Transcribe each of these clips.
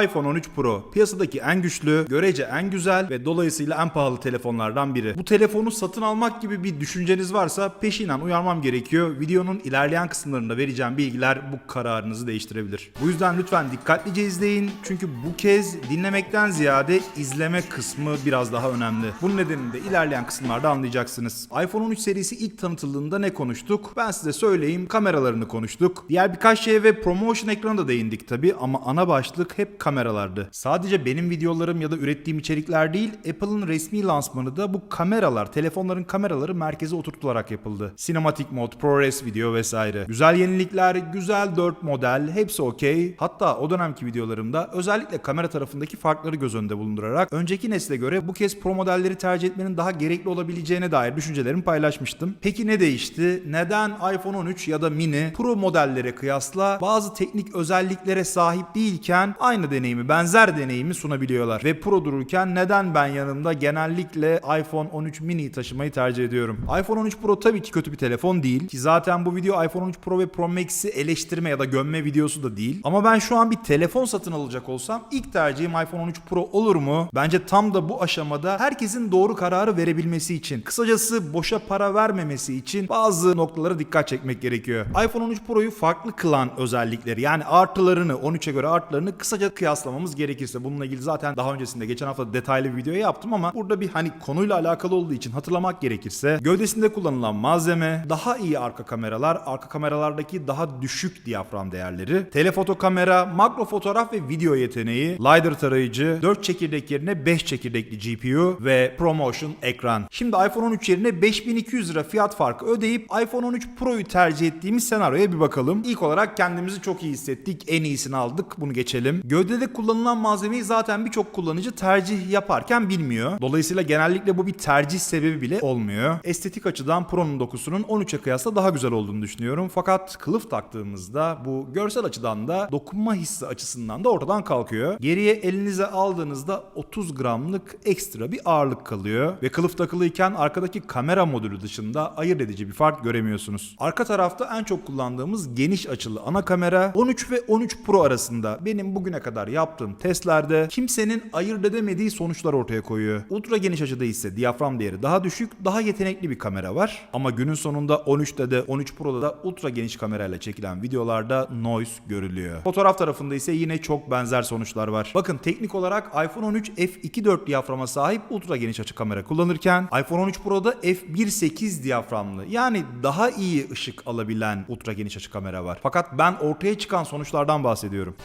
iPhone 13 Pro piyasadaki en güçlü, görece en güzel ve dolayısıyla en pahalı telefonlardan biri. Bu telefonu satın almak gibi bir düşünceniz varsa peşinen uyarmam gerekiyor. Videonun ilerleyen kısımlarında vereceğim bilgiler bu kararınızı değiştirebilir. Bu yüzden lütfen dikkatlice izleyin. Çünkü bu kez dinlemekten ziyade izleme kısmı biraz daha önemli. Bunun nedenini de ilerleyen kısımlarda anlayacaksınız. iPhone 13 serisi ilk tanıtıldığında ne konuştuk? Ben size söyleyeyim. Kameralarını konuştuk. Diğer birkaç şeye ve promotion ekranına da değindik tabi ama ana başlık hep kameralardı. Sadece benim videolarım ya da ürettiğim içerikler değil, Apple'ın resmi lansmanı da bu kameralar, telefonların kameraları merkeze oturtularak yapıldı. Cinematic Mode, ProRes video vesaire. Güzel yenilikler, güzel 4 model, hepsi okey. Hatta o dönemki videolarımda özellikle kamera tarafındaki farkları göz önünde bulundurarak önceki nesle göre bu kez Pro modelleri tercih etmenin daha gerekli olabileceğine dair düşüncelerimi paylaşmıştım. Peki ne değişti? Neden iPhone 13 ya da mini Pro modellere kıyasla bazı teknik özelliklere sahip değilken aynı deneyimi, benzer deneyimi sunabiliyorlar? Ve Pro dururken neden ben yanımda genellikle iPhone 13 mini taşımayı tercih ediyorum? iPhone 13 Pro tabii ki kötü bir telefon değil ki zaten bu video iPhone 13 Pro ve Pro Max'i eleştirme ya da gömme videosu da değil. Ama ben şu an bir telefon satın alacak olsam ilk tercihim iPhone 13 Pro olur mu? Bence tam da bu aşamada herkesin doğru kararı verebilmesi için, kısacası boşa para vermemesi için bazı noktalara dikkat çekmek gerekiyor. iPhone 13 Pro'yu farklı kılan özellikleri yani artılarını 13'e göre artılarını kısaca kıyaslamamız gerekirse bununla ilgili zaten daha öncesinde geçen hafta detaylı bir video yaptım ama burada bir hani konuyla alakalı olduğu için hatırlamak gerekirse gövdesinde kullanılan malzeme, daha iyi arka kameralar, arka kameralardaki daha düşük diyafram değerleri, telefoto kamera, makro fotoğraf ve video yeteneği, LiDAR tarayıcı, 4 çekirdek yerine 5 çekirdekli GPU ve ProMotion ekran. Şimdi iPhone 13 yerine 5200 lira fiyat farkı ödeyip iPhone 13 Pro'yu tercih ettiğimiz senaryoya bir bakalım. İlk olarak kendimizi çok iyi hissettik. En iyisini aldık. Bunu geçelim. Gövdede kullanılan malzemeyi zaten birçok kullanıcı tercih yaparken bilmiyor. Dolayısıyla genellikle bu bir tercih sebebi bile olmuyor. Estetik açıdan Pro'nun dokusunun 13'e kıyasla daha güzel olduğunu düşünüyorum. Fakat kılıf taktığımızda bu görsel açıdan da dokunma hissi açısından da ortadan kalkıyor. Geriye elinize aldığınızda 30 gramlık ekstra bir ağırlık kalıyor. Ve kılıf takılıyken arkadaki kamera modülü dışında ayırt edici bir fark göremiyorsunuz. Arka tarafta en çok kullandığımız geniş açılı ana kamera 13 ve 13 Pro arasında benim bugüne kadar yaptığım testlerde kimsenin ayırt edemediği sonuçlar ortaya koyuyor. Ultra geniş açıda ise diyafram değeri daha düşük, daha yetenekli bir kamera var. Ama günün sonunda 13'te de 13 Pro'da da ultra geniş kamerayla çekilen videolarda noise görülüyor. Fotoğraf tarafında ise yine çok benzer sonuçlar var. Bakın teknik olarak iPhone 13 f2.4 diyaframa sahip ultra geniş açı kamera kullanırken iPhone 13 Pro'da f1.8 diyaframlı yani daha iyi ışık alabilen ultra geniş açı kamera var. Fakat ben ortaya çıkan sonuçlardan bahsediyorum.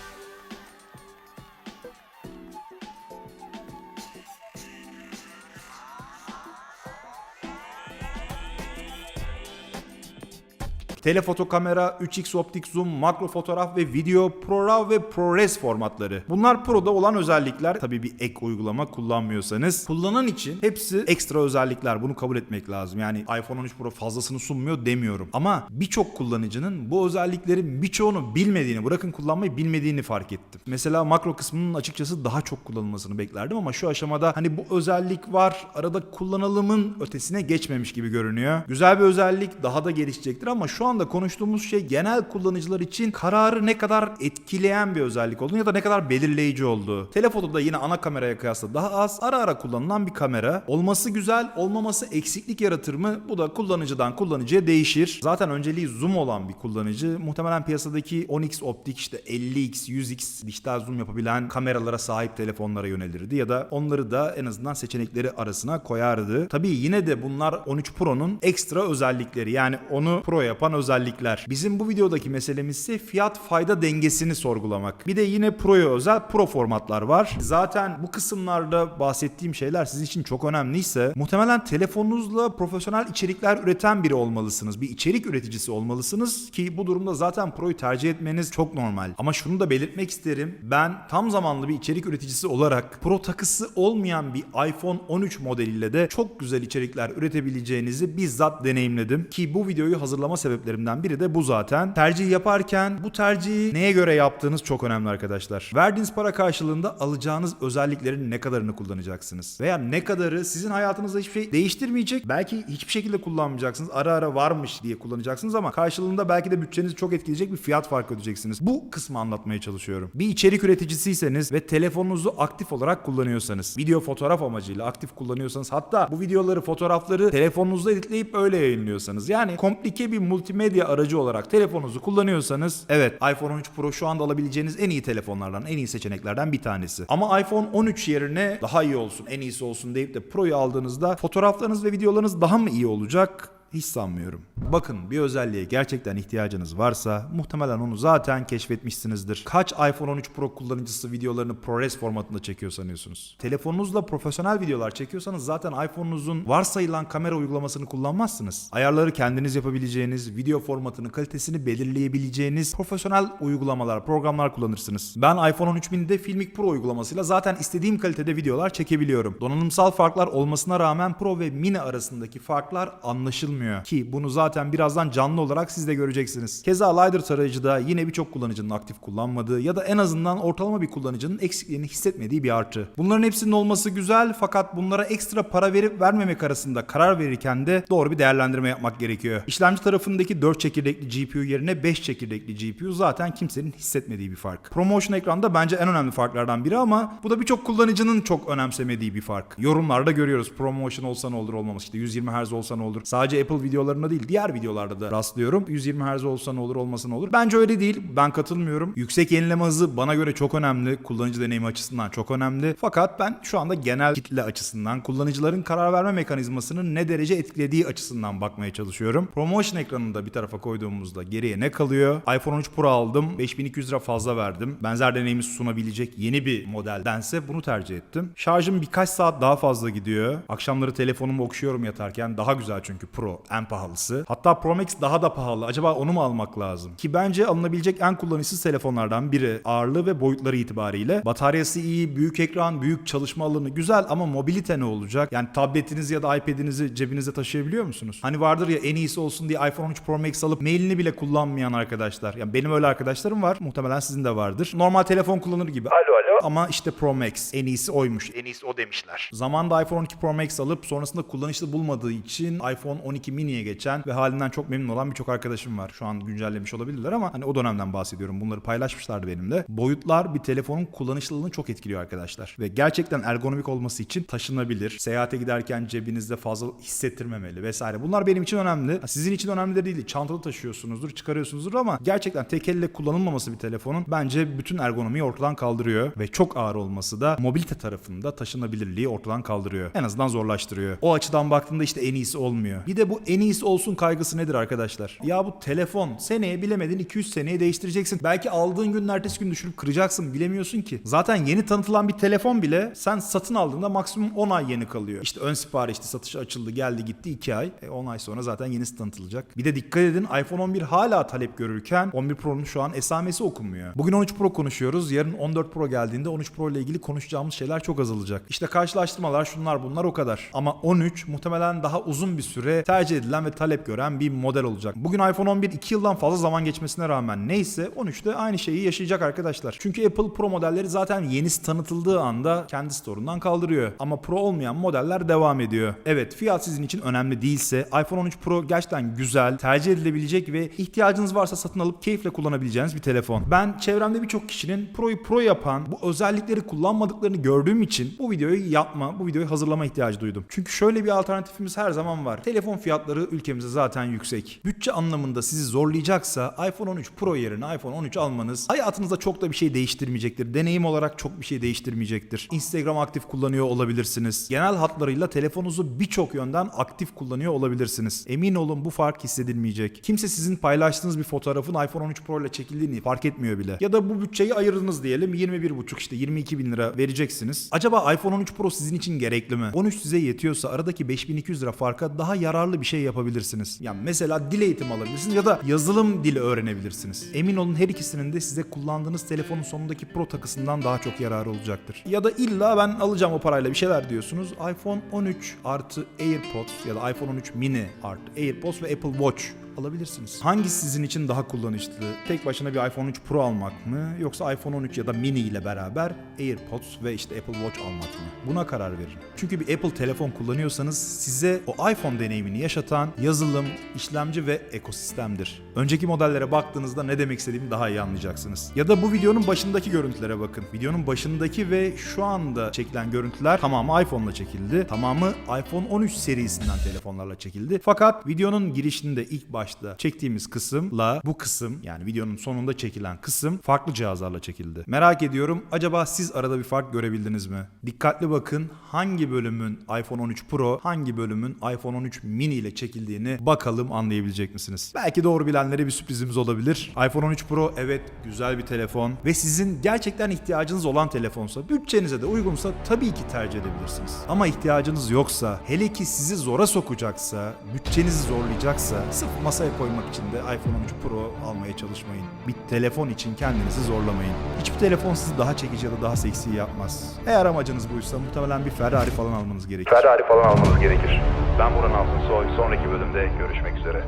Telefoto kamera, 3x optik zoom, makro fotoğraf ve video, ProRAW ve ProRes formatları. Bunlar Pro'da olan özellikler. Tabii bir ek uygulama kullanmıyorsanız. Kullanan için hepsi ekstra özellikler. Bunu kabul etmek lazım. Yani iPhone 13 Pro fazlasını sunmuyor demiyorum. Ama birçok kullanıcının bu özelliklerin birçoğunu bilmediğini, bırakın kullanmayı bilmediğini fark ettim. Mesela makro kısmının açıkçası daha çok kullanılmasını beklerdim ama şu aşamada hani bu özellik var, arada kullanılımın ötesine geçmemiş gibi görünüyor. Güzel bir özellik, daha da gelişecektir ama şu anda konuştuğumuz şey genel kullanıcılar için kararı ne kadar etkileyen bir özellik olduğunu ya da ne kadar belirleyici olduğu. Telefotoda yine ana kameraya kıyasla daha az ara ara kullanılan bir kamera. Olması güzel, olmaması eksiklik yaratır mı? Bu da kullanıcıdan kullanıcıya değişir. Zaten önceliği zoom olan bir kullanıcı muhtemelen piyasadaki 10x optik işte 50x, 100x dijital zoom yapabilen kameralara sahip telefonlara yönelirdi ya da onları da en azından seçenekleri arasına koyardı. Tabii yine de bunlar 13 Pro'nun ekstra özellikleri. Yani onu Pro yapan özellikler. Bizim bu videodaki meselemiz ise fiyat fayda dengesini sorgulamak. Bir de yine Pro'ya özel Pro formatlar var. Zaten bu kısımlarda bahsettiğim şeyler sizin için çok önemliyse muhtemelen telefonunuzla profesyonel içerikler üreten biri olmalısınız. Bir içerik üreticisi olmalısınız ki bu durumda zaten Pro'yu tercih etmeniz çok normal. Ama şunu da belirtmek isterim. Ben tam zamanlı bir içerik üreticisi olarak Pro takısı olmayan bir iPhone 13 modeliyle de çok güzel içerikler üretebileceğinizi bizzat deneyimledim. Ki bu videoyu hazırlama sebepleri sebeplerimden biri de bu zaten. Tercih yaparken bu tercihi neye göre yaptığınız çok önemli arkadaşlar. Verdiğiniz para karşılığında alacağınız özelliklerin ne kadarını kullanacaksınız? Veya ne kadarı sizin hayatınızda hiçbir şey değiştirmeyecek. Belki hiçbir şekilde kullanmayacaksınız. Ara ara varmış diye kullanacaksınız ama karşılığında belki de bütçenizi çok etkileyecek bir fiyat farkı ödeyeceksiniz. Bu kısmı anlatmaya çalışıyorum. Bir içerik üreticisiyseniz ve telefonunuzu aktif olarak kullanıyorsanız, video fotoğraf amacıyla aktif kullanıyorsanız hatta bu videoları, fotoğrafları telefonunuzda editleyip öyle yayınlıyorsanız yani komplike bir multimedya aracı olarak telefonunuzu kullanıyorsanız evet iPhone 13 Pro şu anda alabileceğiniz en iyi telefonlardan, en iyi seçeneklerden bir tanesi. Ama iPhone 13 yerine daha iyi olsun, en iyisi olsun deyip de Pro'yu aldığınızda fotoğraflarınız ve videolarınız daha mı iyi olacak? Hiç sanmıyorum. Bakın bir özelliğe gerçekten ihtiyacınız varsa muhtemelen onu zaten keşfetmişsinizdir. Kaç iPhone 13 Pro kullanıcısı videolarını ProRes formatında çekiyor sanıyorsunuz? Telefonunuzla profesyonel videolar çekiyorsanız zaten iPhone'unuzun varsayılan kamera uygulamasını kullanmazsınız. Ayarları kendiniz yapabileceğiniz, video formatının kalitesini belirleyebileceğiniz profesyonel uygulamalar, programlar kullanırsınız. Ben iPhone 13 mini'de Filmic Pro uygulamasıyla zaten istediğim kalitede videolar çekebiliyorum. Donanımsal farklar olmasına rağmen Pro ve Mini arasındaki farklar anlaşılmıyor. Ki bunu zaten birazdan canlı olarak siz de göreceksiniz. Keza LiDAR tarayıcıda yine birçok kullanıcının aktif kullanmadığı ya da en azından ortalama bir kullanıcının eksikliğini hissetmediği bir artı. Bunların hepsinin olması güzel fakat bunlara ekstra para verip vermemek arasında karar verirken de doğru bir değerlendirme yapmak gerekiyor. İşlemci tarafındaki 4 çekirdekli GPU yerine 5 çekirdekli GPU zaten kimsenin hissetmediği bir fark. ProMotion ekranda bence en önemli farklardan biri ama bu da birçok kullanıcının çok önemsemediği bir fark. Yorumlarda görüyoruz ProMotion olsa ne olur olmaz işte 120 Hz olsa ne olur. Sadece Apple videolarında değil diğer videolarda da rastlıyorum. 120 Hz olsa ne olur olmasa ne olur. Bence öyle değil. Ben katılmıyorum. Yüksek yenileme hızı bana göre çok önemli. Kullanıcı deneyimi açısından çok önemli. Fakat ben şu anda genel kitle açısından kullanıcıların karar verme mekanizmasının ne derece etkilediği açısından bakmaya çalışıyorum. Promotion ekranını da bir tarafa koyduğumuzda geriye ne kalıyor? iPhone 13 Pro aldım. 5200 lira fazla verdim. Benzer deneyimi sunabilecek yeni bir modeldense bunu tercih ettim. Şarjım birkaç saat daha fazla gidiyor. Akşamları telefonumu okşuyorum yatarken. Daha güzel çünkü Pro en pahalısı. Hatta Pro Max daha da pahalı. Acaba onu mu almak lazım? Ki bence alınabilecek en kullanışsız telefonlardan biri. Ağırlığı ve boyutları itibariyle. Bataryası iyi, büyük ekran, büyük çalışma alanı güzel ama mobilite ne olacak? Yani tabletinizi ya da iPad'inizi cebinizde taşıyabiliyor musunuz? Hani vardır ya en iyisi olsun diye iPhone 13 Pro Max alıp mailini bile kullanmayan arkadaşlar. Yani benim öyle arkadaşlarım var. Muhtemelen sizin de vardır. Normal telefon kullanır gibi. Alo alo. Ama işte Pro Max en iyisi oymuş. En iyisi o demişler. Zamanında iPhone 12 Pro Max alıp sonrasında kullanışlı bulmadığı için iPhone 12 mini'ye geçen ve halinden çok memnun olan birçok arkadaşım var. Şu an güncellemiş olabilirler ama hani o dönemden bahsediyorum. Bunları paylaşmışlardı benimle. Boyutlar bir telefonun kullanışlılığını çok etkiliyor arkadaşlar. Ve gerçekten ergonomik olması için taşınabilir. Seyahate giderken cebinizde fazla hissettirmemeli vesaire. Bunlar benim için önemli. Sizin için önemli de değil. Çantada taşıyorsunuzdur, çıkarıyorsunuzdur ama gerçekten tek elle kullanılmaması bir telefonun bence bütün ergonomiyi ortadan kaldırıyor ve çok ağır olması da mobilite tarafında taşınabilirliği ortadan kaldırıyor. En azından zorlaştırıyor. O açıdan baktığında işte en iyisi olmuyor. Bir de bu en iyisi olsun kaygısı nedir arkadaşlar? Ya bu telefon seneye bilemedin 200 seneye değiştireceksin. Belki aldığın günün ertesi gün düşürüp kıracaksın bilemiyorsun ki. Zaten yeni tanıtılan bir telefon bile sen satın aldığında maksimum 10 ay yeni kalıyor. İşte ön siparişti satışa açıldı geldi gitti 2 ay. E 10 ay sonra zaten yenisi tanıtılacak. Bir de dikkat edin iPhone 11 hala talep görürken 11 Pro'nun şu an esamesi okunmuyor. Bugün 13 Pro konuşuyoruz. Yarın 14 Pro geldiğinde 13 Pro ile ilgili konuşacağımız şeyler çok azalacak. İşte karşılaştırmalar şunlar bunlar o kadar. Ama 13 muhtemelen daha uzun bir süre tercih edilen ve talep gören bir model olacak. Bugün iPhone 11 2 yıldan fazla zaman geçmesine rağmen neyse 13 de aynı şeyi yaşayacak arkadaşlar. Çünkü Apple Pro modelleri zaten yenisi tanıtıldığı anda kendi store'undan kaldırıyor. Ama Pro olmayan modeller devam ediyor. Evet fiyat sizin için önemli değilse iPhone 13 Pro gerçekten güzel, tercih edilebilecek ve ihtiyacınız varsa satın alıp keyifle kullanabileceğiniz bir telefon. Ben çevremde birçok kişinin Pro'yu Pro yapan, bu özellikleri kullanmadıklarını gördüğüm için bu videoyu yapma, bu videoyu hazırlama ihtiyacı duydum. Çünkü şöyle bir alternatifimiz her zaman var. Telefon fiyatları ülkemizde zaten yüksek. Bütçe anlamında sizi zorlayacaksa iPhone 13 Pro yerine iPhone 13 almanız hayatınızda çok da bir şey değiştirmeyecektir. Deneyim olarak çok bir şey değiştirmeyecektir. Instagram aktif kullanıyor olabilirsiniz. Genel hatlarıyla telefonunuzu birçok yönden aktif kullanıyor olabilirsiniz. Emin olun bu fark hissedilmeyecek. Kimse sizin paylaştığınız bir fotoğrafın iPhone 13 Pro ile çekildiğini fark etmiyor bile. Ya da bu bütçeyi ayırdınız diyelim 21,5 işte 22 bin lira vereceksiniz. Acaba iPhone 13 Pro sizin için gerekli mi? 13 size yetiyorsa aradaki 5200 lira farka daha yararlı bir şey yapabilirsiniz. Yani mesela dil eğitimi alabilirsiniz ya da yazılım dili öğrenebilirsiniz. Emin olun her ikisinin de size kullandığınız telefonun sonundaki Pro takısından daha çok yararı olacaktır. Ya da illa ben alacağım o parayla bir şeyler diyorsunuz. iPhone 13 artı AirPods ya da iPhone 13 mini artı AirPods ve Apple Watch alabilirsiniz. Hangisi sizin için daha kullanışlı? Tek başına bir iPhone 13 Pro almak mı yoksa iPhone 13 ya da mini ile beraber AirPods ve işte Apple Watch almak mı? Buna karar verin. Çünkü bir Apple telefon kullanıyorsanız size o iPhone deneyimini yaşatan yazılım, işlemci ve ekosistemdir. Önceki modellere baktığınızda ne demek istediğimi daha iyi anlayacaksınız. Ya da bu videonun başındaki görüntülere bakın. Videonun başındaki ve şu anda çekilen görüntüler tamamı iPhone'la çekildi. Tamamı iPhone 13 serisinden telefonlarla çekildi. Fakat videonun girişinde ilk başta çektiğimiz kısımla bu kısım yani videonun sonunda çekilen kısım farklı cihazlarla çekildi. Merak ediyorum acaba siz arada bir fark görebildiniz mi? Dikkatli bakın hangi bölümün iPhone 13 Pro, hangi bölümün iPhone 13 mini ile çekildiğini bakalım anlayabilecek misiniz? Belki doğru bilenlere bir sürprizimiz olabilir. iPhone 13 Pro evet güzel bir telefon ve sizin gerçekten ihtiyacınız olan telefonsa, bütçenize de uygunsa tabii ki tercih edebilirsiniz. Ama ihtiyacınız yoksa, hele ki sizi zora sokacaksa, bütçenizi zorlayacaksa sırf masaya koymak için de iPhone 13 Pro almaya çalışmayın. Bir telefon için kendinizi zorlamayın. Hiçbir telefon sizi daha çekici ya da daha seksi yapmaz. Eğer amacınız buysa muhtemelen bir Ferrari falan almanız gerekir. Ferrari falan almanız gerekir. Ben Burhan Altınsoy. Sonraki bölümde görüşmek üzere.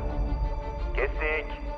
Kestik.